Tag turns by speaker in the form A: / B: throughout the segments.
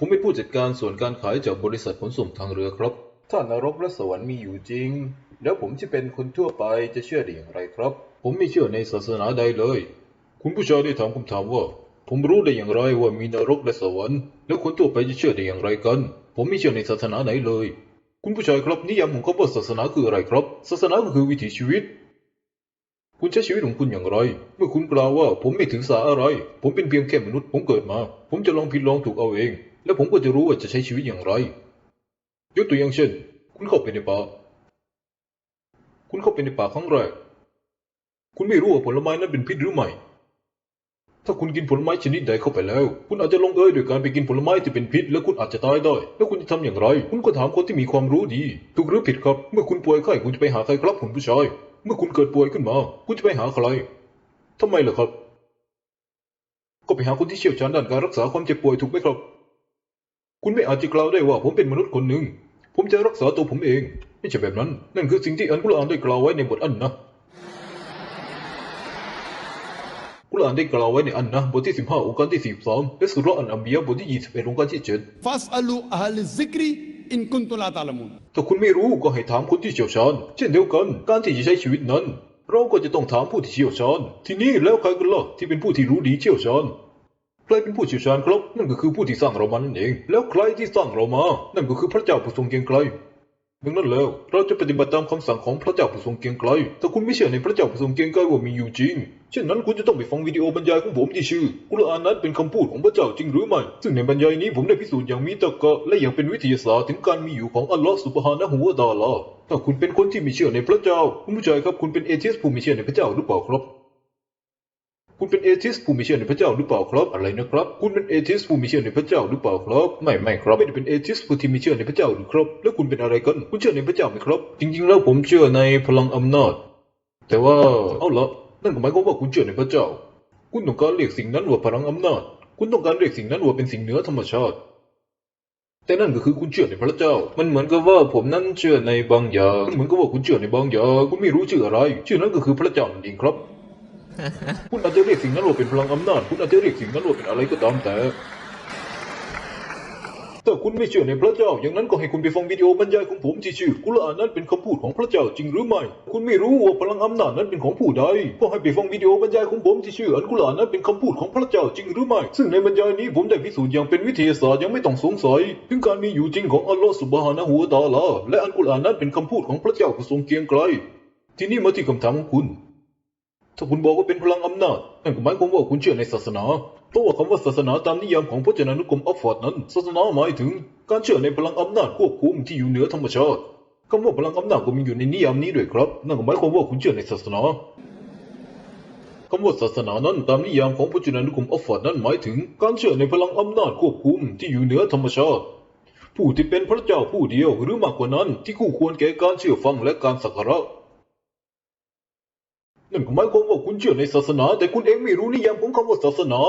A: ผมเป็นผู้จัดการส่วนการขายจากบริษัทขนส่งทางเรือครับ ถ้านรกและสวรรค์มีอยู่จริง แล้วผมที่เป็นคนทั่วไปจะเชื่อได้อย่างไรครับ ผมไม่เชื่อในศาสนาใดเลย คุณผู้ชายได้ถามคำถามว่า ผมรู้ได้อย่างไรว่ามีนรกและสวรรค์แล้วคนทั่วไปจะเชื่อได้อย่างไรกัน ผมไม่เชื่อในศาสนาไหนเลย คุณผู้ชายครับนิยามของคำว่าศาสนาคืออะไรครับ ศาสนาก็คือวิถีชีวิตคุณใช้ชีวิตของคุณอย่างไร เมื่อคุณกล่าวว่าผมไม่ถือสาอะไร ผมเป็นเพียงแค่มนุษย์ ผมเกิดมา ผมจะลองผิดลองถูกเอาเอง แล้วผมก็จะรู้ว่าจะใช้ชีวิตอย่างไร ยกตัวอย่างเช่น คุณเข้าไปในป่า คุณเข้าไปในป่าครั้งแรก คุณไม่รู้ว่าผลไม้นั้นเป็นพิษหรือไม่ ถ้าคุณกินผลไม้ชนิดใดเข้าไปแล้ว คุณอาจจะลงเอยโดยการไปกินผลไม้ที่เป็นพิษ และคุณอาจจะตายได้ แล้วคุณจะทำอย่างไร คุณก็ถามคนที่มีความรู้ดี ถูกหรือผิดครับ เมื่อคุณป่วยไข้คุณจะไปหาใครครับคุณผู้ชาย เมื่อคุณเกิดป่วยขึ้นมา คุณจะไปหาใครทำไมล่ะครับ ก็ไปหาคนที่เชี่ยวชาญด้านการรักษาความเจ็บป่วยถูกไหมครับ คุณไม่อาจจะกล่าวได้ว่าผมเป็นมนุษย์คนหนึ่ง ผมจะรักษาตัวผมเอง ไม่ใช่แบบนั้น นั่นคือสิ่งที่อันกุรอานได้กล่าวไว้ในบทอันนะกุรอานได้กล่าวไว้ในอันนะบทที่สิบห้าองค์การที่สิบส43 และสุรอันอัมบียบทที่ 21องค์การที่7
B: ฟัส
A: อัลูอัลซิกรีอินกุน
B: ตุลาตาลมุน
A: ถ้าคุณไม่รู้ก็ให้ถามคนที่เชี่ยวชาญ เช่นเดียวกัน การที่จะใช้ชีวิตนั้น เราก็จะต้องถามผู้ที่เชี่ยวชาญ ที่นี่แล้วใครกันล่ะที่เป็นผู้ที่รู้ดีเชี่ยวชาญ ใครเป็นผู้เชี่ยวชาญครับนั่นก็คือผู้ที่สร้างเรามานั่นเอง แล้วใครที่สร้างเรามา นั่นก็คือพระเจ้าผู้ทรงเกียงไกรดังนั้นแล้วเราจะปฏิบัติตามคำสั่งของพระเจ้าผู้ทรงเกียงไกรถ้าคุณไม่เชื่อในพระเจ้าผู้ทรงเกียงไกรว่ามีอยู่จริง เช่นนั้นคุณจะต้องไปฟังวิดีโอบรรยายของผมที่ชื่อกุรอานนั้นเป็นคำพูดของพระเจ้าจริงหรือไม่ ซึ่งในบรรยายนี้ผมได้พิสูจน์อย่างมีตรรกะและอย่างเป็นวิทยาศาสตร์ถึงการมีอยู่ของอัลลอฮ์สุบฮานะฮูวะตาลาถ้าคุณเป็นคนที่ไม่เชื่อในพระเจ้า คุณผู้ชายครับคุณเป็นเอเทียสผู้ไม่เชื่อในพระเจ้าหรือเปล่าครับ คุณเป็นเอทิสผู้ม่เชื่อในพระเจ้าหรือเปล่าครับ อะไรนะครับ คุณเป็นเอทิสผู้ม่เชื่อในพระเจ้าหรือเปล่าครับ ไม่ไม่ครับ ไม่ได้เป็นเอทิสผู้ที่ม่เชื่อในพระเจ้าหรือครับ แล้วคุณเป็นอะไรกัน คุณเชื่อในพระเจ้าไหมครับ จริง ๆ แล้วผมเชื่อในพลังอำนาจ แต่ว่า เอาละนั่นก็หมายความว่าคุณเชื่อในพระเจ้า คุณต้องการเรียกสิ่งนั้นว่าพลังอำนาจ คุณต้องการเรียกสิ่งนั้นว่าเป็นสิ่งเหนือธรรมชาติ แต่นั่นก็คือคุณเชื่อในพระเจ้า มันเหมือนกับว่าผมนั้นเชื่อในบางอย่าง เหมือนกับว่าคุณเชื่อในบางอย่าง คุณไม่รู้ชื่ออะไร ชื่อนั้นก็คือพระเจ้านั่นเองครับ คุณอาจจะเรียกสิ่งนั้นว่าเป็นพลังอำนาจ คุณอาจจะเรียกสิ่งนั้นว่าเป็นอะไรก็ตามแต่ถ้าคุณไม่เชื่อในพระเจ้า อย่างนั้นก็ให้คุณไปฟังวิดีโอบรรยายของผมที่ชื่อกุรอานนั้นเป็นคำพูดของพระเจ้าจริงหรือไม่ คุณไม่รู้ว่าพลังอำนาจนั้นเป็นของผู้ใด ก็ให้ไปฟังวิดีโอบรรยายของผมที่ชื่ออัลกุรอานนั้นเป็นคำพูดของพระเจ้าจริงหรือไม่ ซึ่งในบรรยายนี้ผมได้พิสูจน์อย่างเป็นวิทยาศาสตร์ยังไม่ต้องสงสัยถึงการมีอยู่จริงของอัลลอฮฺสุบฮานะฮูวะตาลาและอัลกุรอานั้นเป็นคำพูดของพระเจ้าผู้ทรงเกียงไกร ทีนี้มาที่คำถามของคุณ ถ้าคุณบอกว่าเป็นพลังอำนาจนั่นก็หมายความว่าคุณเชื่อในศาสนาเพราะว่าคำว่าศาสนาตามนิยามของพจนานุกรมออฟฟอร์ดนั้น ศาสนาหมายถึงการเชื่อในพลังอำนาจควบคุมที่อยู่เหนือธรรมชาติคำว่าพลังอำนาจก็มีอยู่ในนิยามนี้ด้วยครับ นั่นก็หมายความว่าคุณเชื่อในศาสนาคำว่าศาสนานั้นตามนิยามของพจนานุกรมออฟฟอร์ดนั้นหมายถึงการเชื่อในพลังอำนาจควบคุมที่อยู่เหนือธรรมชาติผู้ที่เป็นพระเจ้าผู้เดียวหรือมากกว่านั้นที่คู่ควรแก่การเชื่อฟังและการสักการะ นั่นก็หมายความว่าคุณเชื่อในศาสนา แต่คุณเองไม่รู้นิยามของคำว่าศาสนา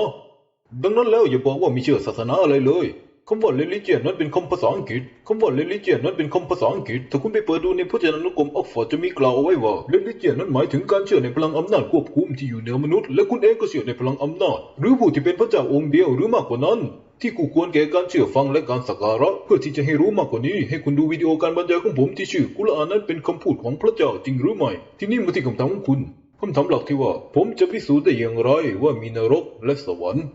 A: ดังนั้นแล้วอย่าบอกว่าไม่เชื่อศาสนาอะไรเลยคำว่า religion นั้นเป็นคำภาษาอังกฤษ คำว่า religion นั้นเป็นคำภาษาอังกฤษ ถ้าคุณไปเปิดดูในพจนานุกรมออกฟอร์ดจะมีกล่าวเอาไว้ว่า religion นั้นหมายถึงการเชื่อในพลังอำนาจควบคุมที่อยู่เหนือมนุษย์ และคุณเองก็เชื่อในพลังอำนาจ หรือผู้ที่เป็นพระเจ้าองค์เดียวหรือมากกว่านั้น ที่กูควรแก่การเชื่อฟังและการสักการะ เพื่อที่จะให้รู้มากกว่านี้ ให้คุณดูวิดีโอการบรรยายของผมที่ชื่อกุรอานนั้นเป็นคำพูดของพระเจ้าจริงหรือไม่ ที่นี่มาที่คำถามของคุณ คำถามหลักที่ว่า ผมจะพิสูจน์ได้อย่างไรว่ามีนรกและสวรรค์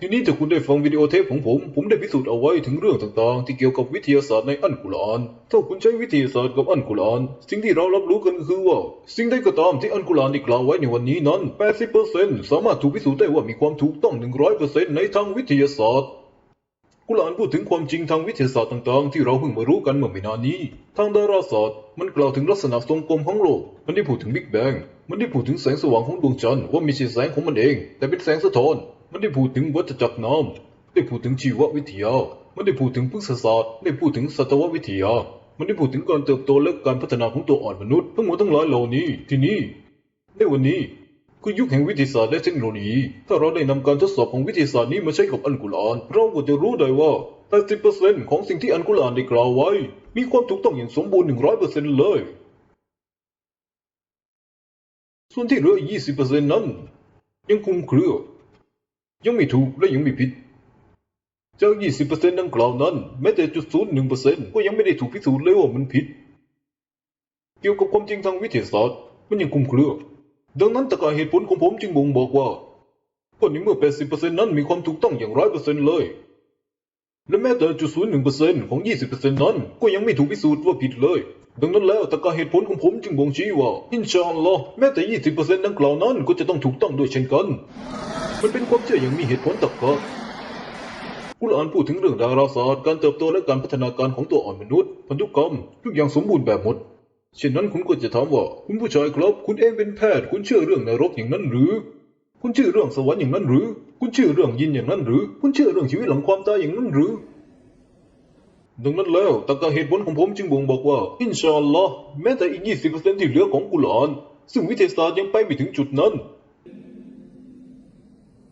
A: ทีนี้ถ้าคุณได้ฟังวิดีโอเทปของผม ผมได้พิสูจน์เอาไว้ถึงเรื่องต่างๆ ที่เกี่ยวกับวิทยาศาสตร์ในอัลกุรอานถ้าคุณใช้วิทยาศาสตร์กับอัลกุรอาน สิ่งที่เรารับรู้กันก็คือว่า สิ่งใดก็ตามที่อัลกุรอานได้กล่าวไว้ในวันนี้นั้น 80%สามารถถูกพิสูจน์ได้ว่ามีความถูกต้อง 100%ในทางวิทยาศาสตร์กุรานพูดถึงความจริงทางวิทยาศาสตร์ต่างๆ ที่เราเพิ่งมารู้กันเมื่อไม่นานนี้ ทางดาราศาสตร์มันกล่าวถึงลักษณะทรงกลมของโลก มันได้พูดถึงบิ๊กแบง มันได้พูดถึงแสงสว่างของดวงจันทร์ว่าม่ใช่แสงของมันเอง แต่เป็นแสงสะท้อน มันได้พูดถึงวัฏจักรน้ำได้พูดถึงชีววิทยา มันได้พูดถึงพฤกษศาสตร์ ได้พูดถึงสัตววิทยา มันได้พูดถึงการเติบโตและการพัฒนาของตัวอ่อนมนุษย์ทั้งหมดทั้งหลายเหล่านี้ที่นี่ในวันนี้คือยุคแห่งวิทยาศาสตร์และเทคโนโลยี ถ้าเราได้นำการทดสอบของวิทยาศาสตร์นี้มาใช้กับอัลกุรอานเราก็จะรู้ได้ว่า 80%ของสิ่งที่อัลกุรอานได้กล่าวไว้ มีความถูกต้องอย่างสมบูรณ์ 100%เลย ส่วนที่เหลือ 20%นั้น ยังคลุมเครือ ยังไม่ถูกและยังไม่ผิด จาก 20%ดังกล่าวนั้น แม้แต่จุดศูนย์หนึ่งเปอร์เซ็นต์ก็ยังไม่ได้ถูกพิสูจน์เลยว่ามันผิด เกี่ยวกับความจริงทางวิทยาศาสตร์ มันยังคลุมเครือ ดังนั้นตรรกะเหตุผลของผมจึงบ่งบอกว่าก็ในเมื่อ 80%นั้นมีความถูกต้องอย่างร้อยเปอร์เซ็นต์เลย และแม้แต่จุดศูนย์หนึ่งเปอร์เซ็นต์ของ 20%นั้นก็ยังไม่ถูกพิสูจน์ว่าผิดเลย ดังนั้นแล้วตรรกะเหตุผลของผมจึงบ่งชี้ว่าอินชาอัลลอฮ์แม้แต่ 20%ดังกล่าวนั้นก็จะต้องถูกต้องด้วยเช่นกัน มันเป็นความเชื่ออย่างมีเหตุผลตรรกะกุรอานพูดถึงเรื่องดาราศาสตร์การเติบโตและการพัฒนาการของตัวอ่อนมนุษย์พันธุกรรมทุกอย่างสมบูรณ์แบบหมดเช่นนั้นคุณก็จะถามว่า คุณผู้ชายครับ คุณเองเป็นแพทย์ คุณเชื่อเรื่องนรกอย่างนั้นหรือ คุณเชื่อเรื่องสวรรค์อย่างนั้นหรือ คุณเชื่อเรื่องยินอย่างนั้นหรือ คุณเชื่อเรื่องชีวิตหลังความตายอย่างนั้นหรือ ดังนั้นแล้วตรรกะเหตุผลของผมจึงบ่งบอกว่า อินชาอัลลอฮ์แม้แต่อีก 20%ที่เหลือของกุรอานซึ่งวิทยาศาสตร์ยังไปไม่ถึงจุดนั้น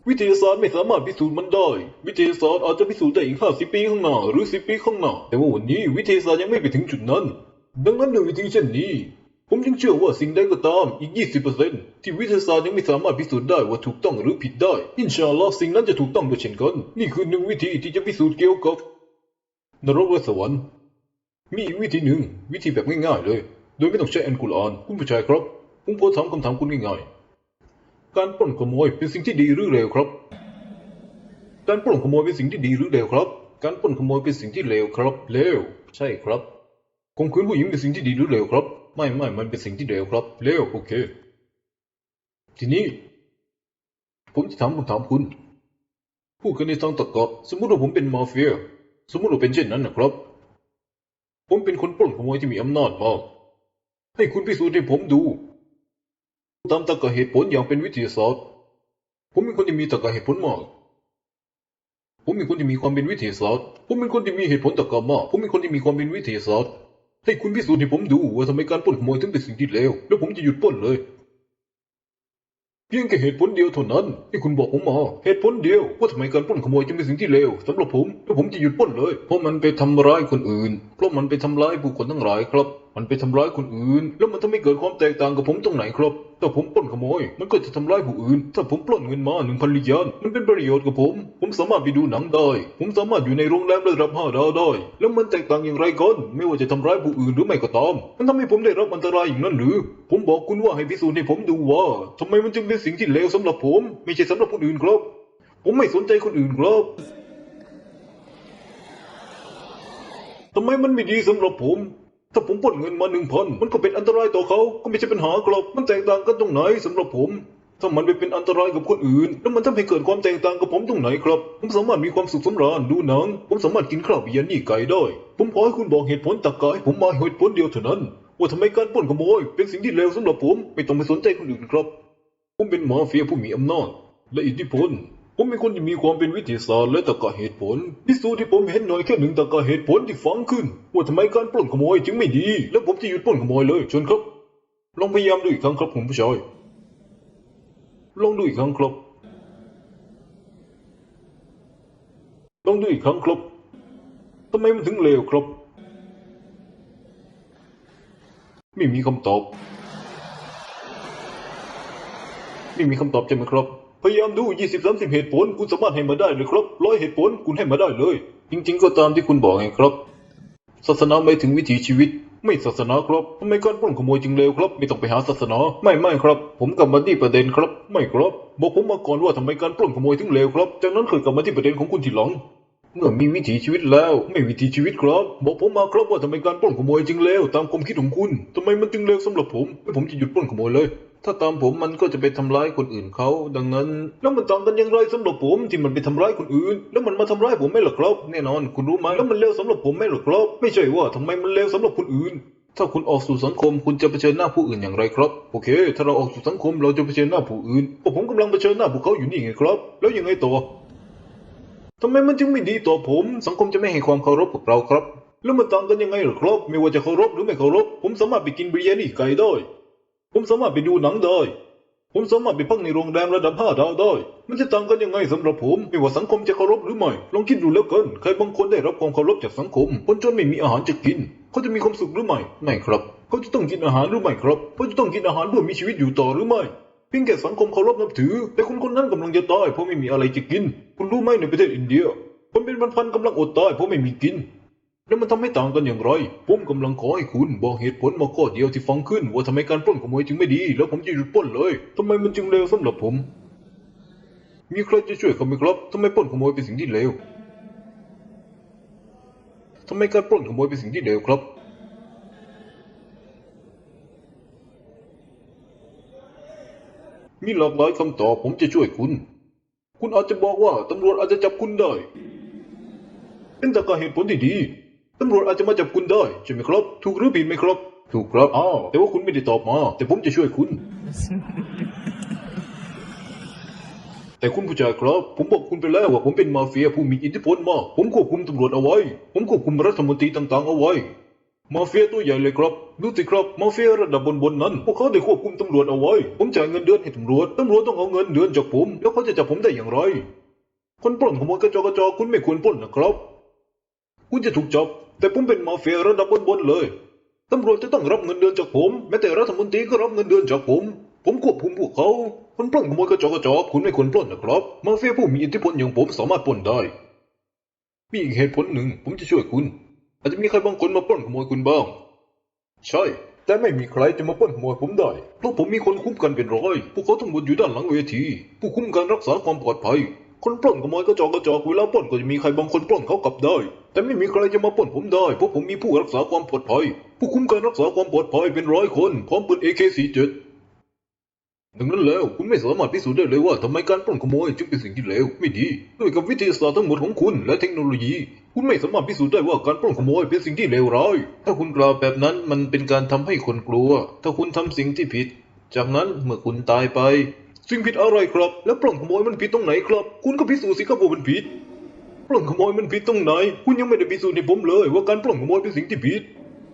A: วิทยาศาสตร์ไม่สามารถพิสูจน์มันได้ วิทยาศาสตร์อาจจะพิสูจน์ได้อีก 50 ปีข้างหน้า หรือ 10 ปีข้างหน้า แต่ว่าวันนี้วิทยาศาสตร์ยังไม่ไปถึงจุดนั้น ดังนั้นด้วยวิธีเช่นนี้ ผมจึงเชื่อว่าสิ่งใดก็ตามอีก 20%ที่วิทยาศาสตร์ยังไม่สามารถพิสูจน์ได้ว่าถูกต้องหรือผิดได้ อินชาอัลลอฮ์สิ่งนั้นจะถูกต้องด้วยเช่นกัน นี่คือหนึ่งวิธีที่จะพิสูจน์เกี่ยวกับ นรกและสวรรค์ มีอีกวิธีหนึ่ง วิธีแบบง่ายๆเลย โดยไม่ต้องใช้อันกุรอานคุณผู้ชายครับ ผมขอถามคำถามคุณง่ายๆ การปล้นขโมยเป็นสิ่งที่ดีหรือเลวครับ การปล้นขโมยเป็นสิ่งที่ดีหรือเลวครับ การปล้นขโมยเป็นสิ่งที่เลวครับ เลว ใช่ครับข่มขืนผู้หญิงเป็นสิ่งที่ดีหรือเลวครับ ไม่ไม่มันเป็นสิ่งที่เลวครับ เลวโอเค ทีนี้ ผมจะถามคำถามคุณ พูดกันในทางตรรกะสมมติว่าผมเป็นมาเฟีย สมมติว่าเป็นเช่นนั้นนะครับ ผมเป็นคนปล้นขโมยที่มีอำนาจมาก ให้คุณพิสูจน์ให้ผมดู ตามตรรกะเหตุผลอย่างเป็นวิทยาศาสตร์ ผมเป็นคนที่มีตรรกะเหตุผลมาก ผมเป็นคนที่มีความเป็นวิทยาศาสตร์ ผมเป็นคนที่มีเหตุผลตรรกะมาก ผมเป็นคนที่มีความเป็นวิทยาศาสตร์ ให้คุณพิสูจน์ให้ผมดูว่าทำไมการปล้นขโมยถึงเป็นสิ่งที่เลว แล้วผมจะหยุดปล้นเลย เพียงแค่เหตุผลเดียวเท่านั้นที่คุณบอกผมมาเหตุผลเดียวว่าทำไมการปล้นขโมยจึงเป็นสิ่งที่เลวสำหรับผมแล้วผมจะหยุดปล้นเลย เพราะมันไปทำร้ายคนอื่น เพราะมันไปทำร้ายผู้คนทั้งหลายครับ มันไปทำร้ายคนอื่น แล้วมันทำให้เกิดความแตกต่างกับผมตรงไหนครับ ถ้าผมปล้นขโมย มันก็จะทำร้ายผู้อื่น ถ้าผมปล้นเงินมาหนึ่งพันลิยานมันเป็นประโยชน์กับผม ผมสามารถไปดูหนังได้ ผมสามารถอยู่ในโรงแรมระดับห้าดาวได้ แล้วมันแตกต่างอย่างไรกันไม่ว่าจะทำร้ายผู้อื่นหรือไม่ก็ตาม มันทำให้ผมได้รับอันตรายอย่างนั้นหรือ ผมบอกคุณว่าให้พิสูจน์ให้ผมดูว่าทำไมมันจึงเป็นสิ่งที่เลวสำหรับผม ไม่ใช่สำหรับคนอื่นครับ ผมไม่สนใจคนอื่นครับทำไมมันไม่ดีสำหรับผม ถ้าผมปล้นเงินมาหนึ่งพันมันก็เป็นอันตรายต่อเขาก็ไม่ใช่ปัญหาครับมันแตกต่างกันตรงไหนสำหรับผม ถ้ามันไปเป็นอันตรายกับคนอื่น แล้วมันทำให้เกิดความแตกต่างกับผมตรงไหนครับ ผมสามารถมีความสุขสำราญดูหนัง ผมสามารถกินข้าวเบียร์นี่ไก่ได้ ผมขอให้คุณบอกเหตุผลตรรกะให้ผมมาเหตุผลเดียวเท่านั้น ว่าทำไมการปล้นขโมย เป็นสิ่งที่เลวสำหรับผมไม่ต้องไปสนใจคนอื่นครับ ผมเป็นมาเฟียผู้มีอำนาจและอิทธิพล ผมเป็นคนที่มีความเป็นวิทยาศาสตร์และตรรกะเหตุผลพิสูจน์ที่ผมเห็นหน่อยแค่หนึ่งตรรกะเหตุผลที่ฟังขึ้น ว่าทำไมการปล้นขโมยจึงไม่ดี แล้วผมจะหยุดปล้นขโมยเลยชิญครับ ลองพยายามดูอีกครั้งครับคุณผู้ชายลองดูอีกครั้งครับลองดูอีกครั้งครับทำไมมันถึงเลวครับ ไม่มีคำตอบ ไม่มีคำตอบใช่ไหมครับ พยายามดู20 30เหตุผล คุณสามารถให้มาได้เลยครับร้อยเหตุผลคุณให้มาได้เลย จริง ๆ ก็ตามที่คุณบอกไงครับ ศาสนาหมายถึงวิถีชีวิต ไม่ศาสนาครับทำไมการปล้นขโมยจึงเลวครับ ไม่ต้องไปหาศาสนา ไม่ไม่ครับ ผมกลับมาที่ประเด็นครับ ไม่ครับ บอกผมมาก่อนว่าทำไมการปล้นขโมยถึงเลวครับ จากนั้นค่อยกลับมาที่ประเด็นของคุณทีหลังเมื่อมีวิถีชีวิตแล้ว ไม่วิถีชีวิตครับ บอกผมมาครับว่าทำไมการปล้นขโมยจึงเลวตามความคิดของคุณทำไมมันจึงเลวสำหรับผมให้ผมจะหยุดปล้นขโมยเลย ถ้าตามผมมันก็จะไปทำร้ายคนอื่นเขา ดังนั้น แล้วมันต่างกันอย่างไรสำหรับผมที่มันไปทำร้ายคนอื่น แล้วมันมาทำร้ายผมไม่หรอครับแน่นอน คุณรู้ไหมแล้วมันเลวสำหรับผมไม่หรอครับ ไม่ใช่ว่าทำไมมันเลวสำหรับคนอื่น ถ้าคุณออกสู่สังคมคุณจะเผชิญหน้าผู้อื่นอย่างไรครับ โอเค ถ้าเราออกสู่สังคมเราจะเผชิญหน้าผู้อื่นผมกำลังเผชิญหน้าพวกเขาอยู่นี่ไงครับ แล้วยังไงต่อทำไมมันจึงไม่ดีต่อผม สังคมจะไม่ให้ความเคารพกับเราครับ แล้วมันต่างกันยังไงหรอครับ ไม่ว่าจะเคารพหรือไม่เคารพ ผมสามารถไปกินบิริยานีไก่ได้ ผมสามารถไปดูหนังได้ ผมสามารถไปพักในโรงแรมระดับห้าดาวได้ มันจะต่างกันยังไงสำหรับผม ไม่ว่าสังคมจะเคารพหรือไม่ ลองคิดดูแล้วกัน ใครบางคนได้รับความเคารพจากสังคม คนจนไม่มีอาหารจะกิน เขาจะมีความสุขหรือไม่ ไม่ครับ เขาจะต้องกินอาหารหรือไม่ครับ เขาจะต้องกินอาหารเพื่อมีชีวิตอยู่ต่อหรือไม่เพียงแค่สังคมเคารพนับถือ แต่คนคนนั้นกำลังจะตายเพราะไม่มีอะไรจะกิน คุณรู้ไหมในประเทศอินเดียคนเป็นพันๆกำลังอดตายเพราะไม่มีกิน แล้วมันทำให้ต่างกันอย่างไร ผมกำลังขอให้คุณบอกเหตุผลมาข้อเดียวที่ฟังขึ้น ว่าทำไมการปล้นขโมยจึงไม่ดี แล้วผมจะหยุดปล้นเลยทำไมมันจึงเลวสำหรับผม มีใครจะช่วยเขาไหมครับทำไมปล้นขโมยเป็นสิ่งที่เลวทำไมการปล้นขโมยเป็นสิ่งที่เลวครับ มีหลากหลายคำตอบผมจะช่วยคุณ คุณอาจจะบอกว่าตำรวจอาจจะจับคุณได้ เป็นตรรกะเหตุผลที่ดี ตำรวจอาจจะมาจับคุณได้ใช่ไหมครับ ถูกหรือผิดไหมครับ ถูกครับอ้าวแต่ว่าคุณไม่ได้ตอบมา แต่ผมจะช่วยคุณ แต่คุณผู้ชายครับ ผมบอกคุณไปแล้วว่าผมเป็นมาเฟียผู้มีอิทธิพลมาก ผมควบคุมตำรวจเอาไว้ ผมควบคุมรัฐมนตรีต่างๆเอาไว้ มาเฟียตัวใหญ่เลยครับ ดูสิครับ มาเฟียระดับบนๆนั้น พวกเขาได้ควบคุมตำรวจเอาไว้ ผมจ่ายเงินเดือนให้ตำรวจ ตำรวจต้องเอาเงินเดือนจากผม แล้วเขาจะจับผมได้อย่างไร คนปล้นขโมยกระจอกกระจอกคุณไม่ควรปล้นนะครับ คุณจะถูกจับ แต่ผมเป็นมาเฟียระดับบนๆเลย ตำรวจจะต้องรับเงินเดือนจากผม แม้แต่รัฐมนตรีก็รับเงินเดือนจากผม ผมควบคุมพวกเขา คนปล้นขโมยกระจอกกระจอกคุณไม่ควรปล้นนะครับ มาเฟียผู้มีอิทธิพลอย่างผมสามารถปล้นได้ มีอีกเหตุผลหนึ่งผมจะช่วยคุณ อาจจะมีใครบางคนมาปล้นขโมยคุณบ้าง ใช่ แต่ไม่มีใครจะมาปล้นขโมยผมได้ เพราะผมมีคนคุ้มกันเป็นร้อย พวกเขาทั้งหมดอยู่ด้านหลังเวที ผู้คุ้มกันรักษาความปลอดภัย คนปล้นขโมยกระจอกกระจอกเวลาปล้นก็จะมีใครบางคนปล้นเขากลับได้ แต่ไม่มีใครจะมาปล้นผมได้เพราะผมมีผู้รักษาความปลอดภัย ผู้คุ้มกันรักษาความปลอดภัยเป็นร้อยคนพร้อมปืน AK47 ดังนั้นแล้วคุณไม่สามารถพิสูจน์ได้เลยว่าทำไมการปล้นขโมยจึงเป็นสิ่งที่เลวไม่ดีด้วยกับวิทยาศาสตร์ทั้งหมดของคุณและเทคโนโลยี คุณไม่สามารถพิสูจน์ได้ว่าการปล้นขโมยเป็นสิ่งที่เลวร้าย ถ้าคุณกล่าวแบบนั้นมันเป็นการทำให้คนกลัว ถ้าคุณทำสิ่งที่ผิด จากนั้นเมื่อคุณตายไป สิ่งผิดอะไรครับ แล้วปล้นขโมยมันผิดตรงไหนครับ คุณก็พิสูจน์สิครับว่ามันผิด ปล้นขโมยมันผิดตรงไหน คุณยังไม่ได้พิสูจน์ให้ผมเลย ว่าการปล้นขโมยเป็นสิ่งที่ผิด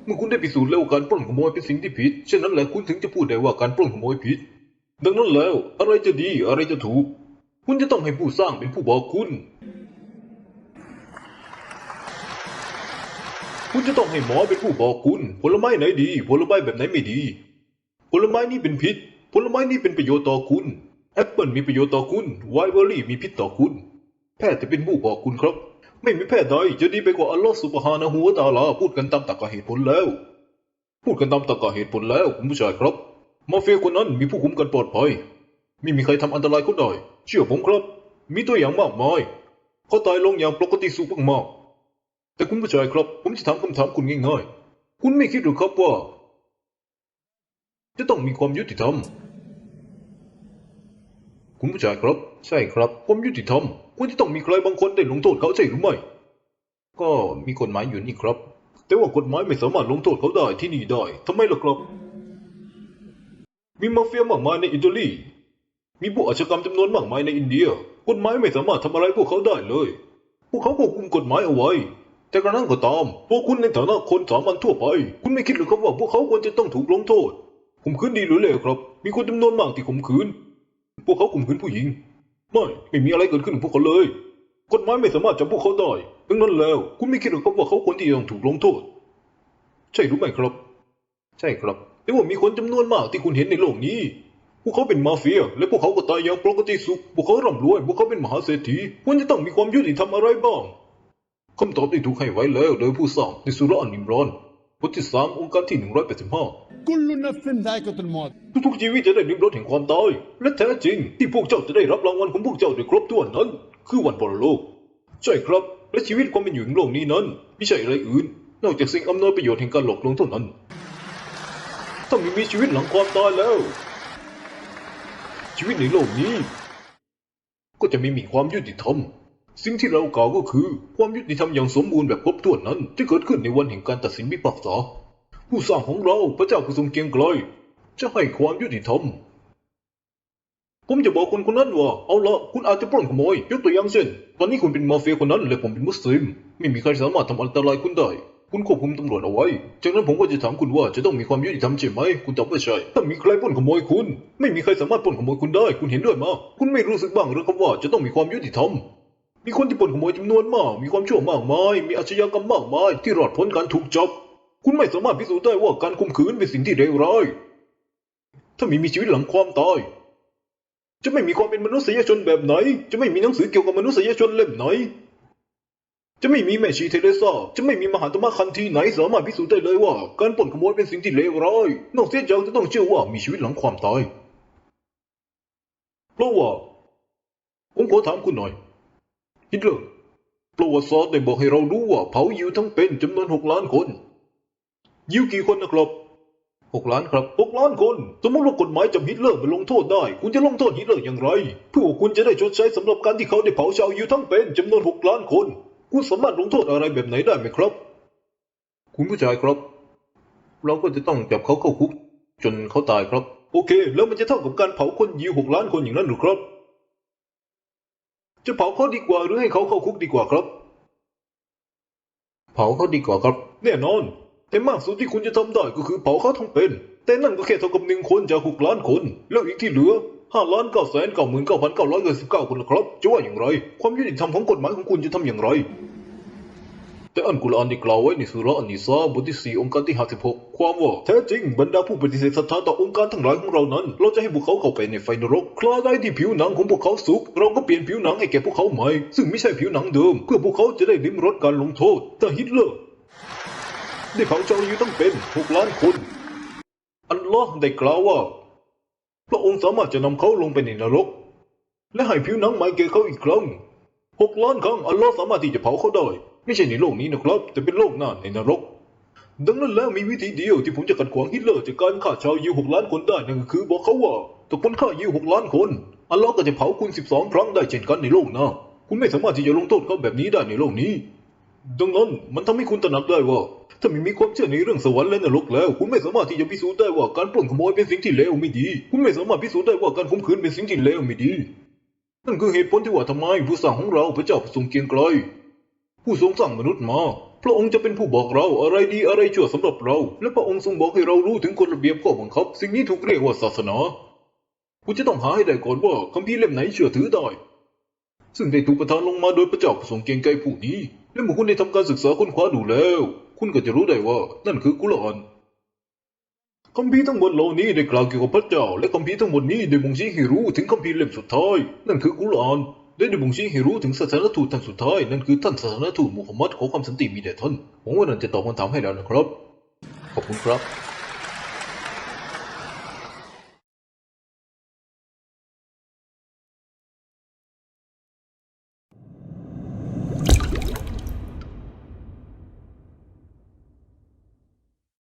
A: เมื่อคุณได้พิสูจน์แล้วว่าการปล้นขโมยเป็นสิ่งที่ผิดเช่นนั้นแหละคุณถึงจะพูดได้ว่าการปล้นขโมยผิด ดังนั้นแล้ว อะไรจะดีอะไรจะถูก คุณจะต้องให้ผู้สร้างเป็นผู้บอกคุณ คุณจะต้องให้หมอเป็นผู้บอกคุณ ผลไม้ไหนดี ผลไม้แบบไหนไม่ดี ผลไม้นี้เป็นพิษ ผลไม้นี้เป็นประโยชน์ต่อคุณ แอปเปิลมีประโยชน์ต่อคุณไวเบอร์รี่มีพิษต่อคุณ แพทย์จะเป็นผู้บอกคุณครับ ไม่มีแพทย์ใดจะดีไปกว่าอัลลอฮฺสุบฮานะฮูวะตาลาพูดกันตามตรรกะเหตุผลแล้ว พูดกันตามตรรกะเหตุผลแล้วคุณผู้ชายครับ มาเฟียคนนั้นมีผู้คุมกันปลอดภัย ไม่มีใครทำอันตรายเขาได้เชื่อผมครับ มีตัวอย่างมากมายเขาตายลงอย่างปกติสุขมากๆแต่คุณผู้ชายครับ ผมจะถามคำถามคุณง่ายๆ คุณไม่คิดหรือครับว่า จะต้องมีความยุติธรรม คุณผู้ชายครับ ใช่ครับ ความยุติธรรมควรจะต้องมีใครบางคนได้ลงโทษเขาใช่หรือไม่ ก็มีกฎหมายอยู่นี่ครับ แต่ว่ากฎหมายไม่สามารถลงโทษเขาได้ที่นี่ได้ทำไมล่ะครับ มีมาเฟียมากมายในอิตาลี มีพวกอาชญากรรมจำนวนมากมายในอินเดีย กฎหมายไม่สามารถทำอะไรพวกเขาได้เลย พวกเขาควบคุมกฎหมายเอาไว้แต่กระนั้นก็ตาม พวกคุณในฐานะคนสามัญทั่วไป คุณไม่คิดหรือครับว่าพวกเขาควรจะต้องถูกลงโทษ ข่มขืนดีหรือเลวครับ มีคนจำนวนมากที่ข่มขืน พวกเขาข่มขืนผู้หญิง ไม่ ไม่มีอะไรเกิดขึ้นกับพวกเขาเลย กฎหมายไม่สามารถจับพวกเขาได้ดังนั้นแล้ว คุณไม่คิดหรือครับว่าเขาควรที่จะต้องถูกลงโทษ ใช่หรือไม่ครับ ใช่ครับ แต่ว่ามีคนจำนวนมากที่คุณเห็นในโลกนี้ พวกเขาเป็นมาเฟีย และพวกเขาก็ตายอย่างปกติสุข พวกเขาร่ำรวย พวกเขาเป็นมหาเศรษฐี ควรจะต้องมีความยุติธรรมอะไรบ้างคำตอบได้ถูกให้ไว้แล้วโดยผู้สร้างในสุราอันนิมรอน พุทธิสามองค์การที่ 185 กุลุนัฟซินไดกัตุ
B: ลมอด
A: ทุกชีวิตจะได้ริบรสแห่งความตาย และแท้จริงที่พวกเจ้าจะได้รับรางวัลของพวกเจ้าโดยครบถ้วนนั้น คือวันปรโลก ใช่ครับ และชีวิตความเป็นอยู่ในโลกนี้นั้น ไม่ใช่อะไรอื่น นอกจากสิ่งอำนวยประโยชน์แห่งการหลอกลวงเท่านั้น ถ้ามีมีชีวิตหลังความตายแล้ว ชีวิตในโลกนี้ ก็จะไม่มีความยุติธรรม สิ่งที่เรากล่าวก็คือ ความยุติธรรมอย่างสมบูรณ์แบบครบถ้วนนั้นจะเกิดขึ้นในวันแห่งการตัดสินพิพากษาผู้สร้างของเราพระเจ้าผู้ทรงเกียงไกรจะให้ความยุติธรรมผมจะบอกคนคนนั้นว่า เอาละคุณอาจจะปล้นขโมย ยกตัวอย่างเช่น ตอนนี้คุณเป็นมาเฟียคนนั้นและผมเป็นมุสลิม ไม่มีใครสามารถทำอันตรายคุณได้ คุณควบคุมตำรวจเอาไว้ จากนั้นผมก็จะถามคุณว่าจะต้องมีความยุติธรรมใช่ไหม คุณตอบว่าใช่ ถ้ามีใครปล้นขโมยคุณ ไม่มีใครสามารถปล้นขโมยคุณได้ คุณเห็นด้วยมั้ยคุณไม่รู้สึกบ้างหรือครับว่าจะต้องมีความยุติธรรม มีคนที่ปล้นขโมยจำนวนมาก มีความชั่วมากมาย มีอาชญากรรมมากมาย ที่รอดพ้นการถูกจับ คุณไม่สามารถพิสูจน์ได้ว่าการข่มขืนเป็นสิ่งที่เลวร้าย ถ้าม่มีชีวิตหลังความตาย จะไม่มีความเป็นมนุษยชนแบบไหน จะไม่มีหนังสือเกี่ยวกับมนุษยชนเล่มไหน จะไม่มีแม่ชีเทเรซาจะไม่มีมหาตมะคันทีไหนสามารถพิสูจน์ได้เลยว่า การปล้นขโมยเป็นสิ่งที่เลวร้าย นอกเสียจากจะต้องเชื่อว่ามีชีวิตหลังความตาย เพราะว่าผมขอถามคุณหน่อย ฮิตเลอร์ประวัติศาสตร์ได้บอกให้เรารู้ว่าเผายิวทั้งเป็นจำนวนหกล้านคน ยิวกี่คนนะครับหกล้านครับหกล้านคน สมมติว่ากฎหมายจำฮิตเลอร์มาลงโทษได้ คุณจะลงโทษฮิตเลอร์อย่างไร เพื่อว่าคุณจะได้ชดใช้สำหรับการที่เขาได้เผาชาวยิวทั้งเป็นจำนวนหกล้านคน คุณสามารถลงโทษอะไรแบบไหนได้ไหมครับ คุณผู้ชายครับ เราก็จะต้องจับเขาเข้าคุก จนเขาตายครับ โอเค แล้วมันจะเท่ากับการเผาคนยิวหกล้านคนอย่างนั้นหรือครับ จะเผาเขาดีกว่าหรือให้เขาเข้าคุกดีกว่าครับ เผาเขาดีกว่าครับ แน่นอน แต่มากสุดที่คุณจะทำได้ก็คือเผาเขาทั้งเป็น แต่นั่นก็แค่เท่ากับหนึ่งคนจากหกล้านคน แล้วอีกที่เหลือห้าล้านเก้าแสนเก้าหมื่นเก้าพันเก้าร้อยเก้าสิบเก้าคนนะครับ จะว่าอย่างไร ความยุติธรรมของกฎหมายของคุณจะทำอย่างไร แต่อันกุรอานได้กล่าวไว้ในสุราอันนิสาบทที่สี่องค์การที่ห้าสิบหกความว่าแท้จริงบรรดาผู้ปฏิเสธศรัทธาต่อองค์การทั้งหลายของเรานั้น เราจะให้พวกเขาเข้าไปในไฟนรกคลาได้ที่ผิวหนังของพวกเขาสุกเราก็เปลี่ยนผิวหนังให้แก่พวกเขาใหม่ ซึ่งไม่ใช่ผิวหนังเดิม เพื่อพวกเขาจะได้ลิ้มรสการลงโทษแต่ฮิตเลอร์ได้เผาชาวยิวทั้งเป็นหกล้านคนอัลลอฮ์ได้กล่าวว่าพระองค์สามารถจะนำเขาลงไปในนรก และให้ผิวหนังใหม่แก่เขาอีกครั้งหกล้านครั้งอัลลอฮ์สามารถที่จะเผาเขาได้ ไม่ใช่ในโลกนี้นะครับ แต่เป็นโลกหน้าในนรก ดังนั้นแล้วมีวิธีเดียวที่ผมจะขัดขวางฮิตเลอร์จากการฆ่าชาวยิวหกล้านคนได้นั่นก็คือบอกเขาว่าถ้าคุณฆ่ายิวหกล้านคนอัลลอฮ์ก็จะเผาคุณสิบสองครั้งได้เช่นกันในโลกหน้าคุณไม่สามารถที่จะลงโทษเขาแบบนี้ได้ในโลกนี้ ดังนั้นมันทำให้คุณตระหนักได้ว่า ถ้าไม่มีความเชื่อในเรื่องสวรรค์และนรกแล้ว คุณไม่สามารถที่จะพิสูจน์ได้ว่าการปล้นขโมยเป็นสิ่งที่เลวไม่ดี คุณไม่สามารถพิสูจน์ได้ว่าการข่มขืนเป็นสิ่งที่เลวไม่ดีนั่นคือเหตุผลที่ว่าทำไมผู้สร้างของเราพระเจ้าทรงเกียงไกร ผู้ทรงสร้างมนุษย์มา พระองค์จะเป็นผู้บอกเราอะไรดีอะไรชั่วสำหรับเรา และพระองค์ทรงบอกให้เรารู้ถึงกฎระเบียบข้อบังคับ สิ่งนี้ถูกเรียกว่าศาสนาคุณจะต้องหาให้ได้ก่อนว่าคัมภีร์เล่มไหนเชื่อถือได้ ซึ่งได้ถูกประทานลงมาโดยพระเจ้าผู้ทรงเกียงไกผู้นี้ และเมื่อคุณได้ทำการศึกษาค้นคว้าดูแล้ว คุณก็จะรู้ได้ว่านั่นคือกุรอานคัมภีร์ทั้งหมดเหล่านี้ได้กล่าวเกี่ยวกับพระเจ้า และคัมภีร์ทั้งหมดนี้ได้บ่งชี้ให้รู้ถึงคัมภีร์เล่มสุดท้าย นั่นคือกุรอาน และได้บ่งชี้ให้รู้ถึงศาสนทูตท่านสุดท้าย นั่นคือท่านศาสนทูตมุฮัมมัดขอความสันติมีแด่ท่านหวังว่านั่นจะตอบคำถามให้แล้วนะครับ ขอบคุณครับ